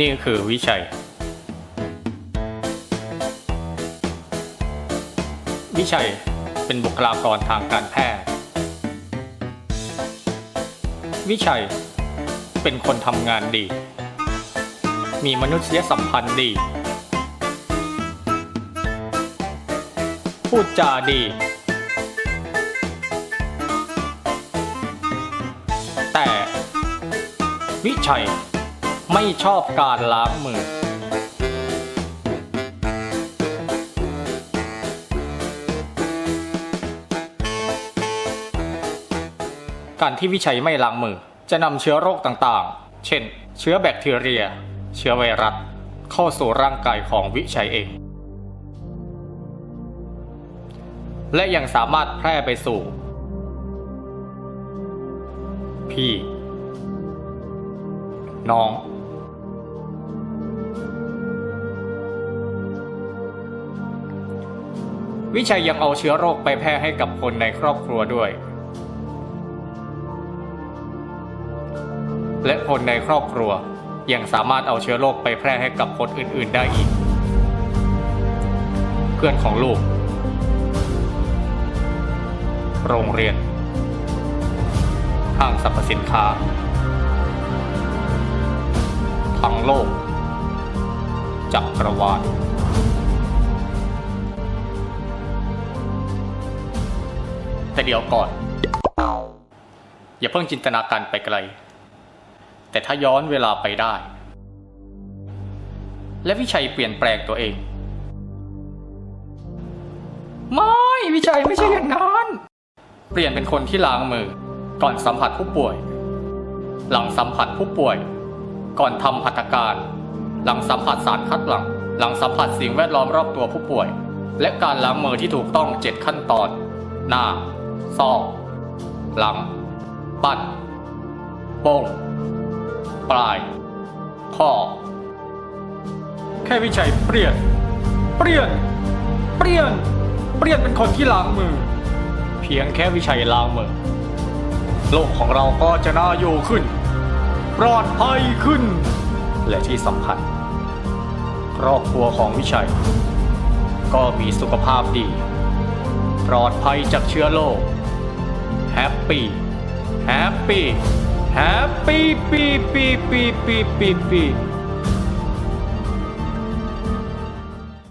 นี่คือวิชัย วิชัยเป็นบุคลากรทางการแพทย์ วิชัยเป็นคนทำงานดี มีมนุษยสัมพันธ์ดี พูดจาดี แต่วิชัย ไม่ชอบการล้างมือ การที่วิชัยไม่ล้างมือ จะนำเชื้อโรคต่างๆ เช่น เชื้อแบคทีเรีย เชื้อไวรัส เข้าสู่ร่างกายของวิชัยเอง และยังสามารถแพร่ไปสู่พี่ น้องวิชัยยังเอาเชื้อโรคไปแพร่ให้กับคนในครอบครัวด้วย และคนในครอบครัวยังสามารถเอาเชื้อโรคไปแพร่ให้กับคนอื่น ๆ ได้อีก เพื่อนของลูก โรงเรียนห้างสรรพสินค้า ทั้งโลก จักรวาลแต่เดี๋ยวก่อน อย่าเพิ่งจินตนาการไปไกล แต่ถ้าย้อนเวลาไปได้ และวิชัยเปลี่ยนแปลงตัวเอง ไม่วิชัยไม่ใช่อย่างนั้น เปลี่ยนเป็นคนที่ล้างมือ ก่อนสัมผัสผู้ป่วย หลังสัมผัสผู้ป่วย ก่อนทำหัตถการ หลังสัมผัสสารคัดหลั่งหลังสัมผัสสิ่งแวดล้อมรอบตัวผู้ป่วย และการล้างมือที่ถูกต้อง 7 ขั้นตอน หน้า ซอก หลัง ปัดโป้งปลาย ข้อ แค่วิชัยเปลี่ยน เปลี่ยน เปลี่ยน เปลี่ยนเป็นคนที่ล้างมือ เพียงแค่วิชัยล้างมือโลกของเราก็จะน่าอยู่ขึ้น ปลอดภัยขึ้น และที่สำคัญครอบครัวของวิชัย ก็มีสุขภาพดี ปลอดภัยจากเชื้อโรคแฮปปี้แฮปปี้แฮปปี้ปีปีปีปีปีปี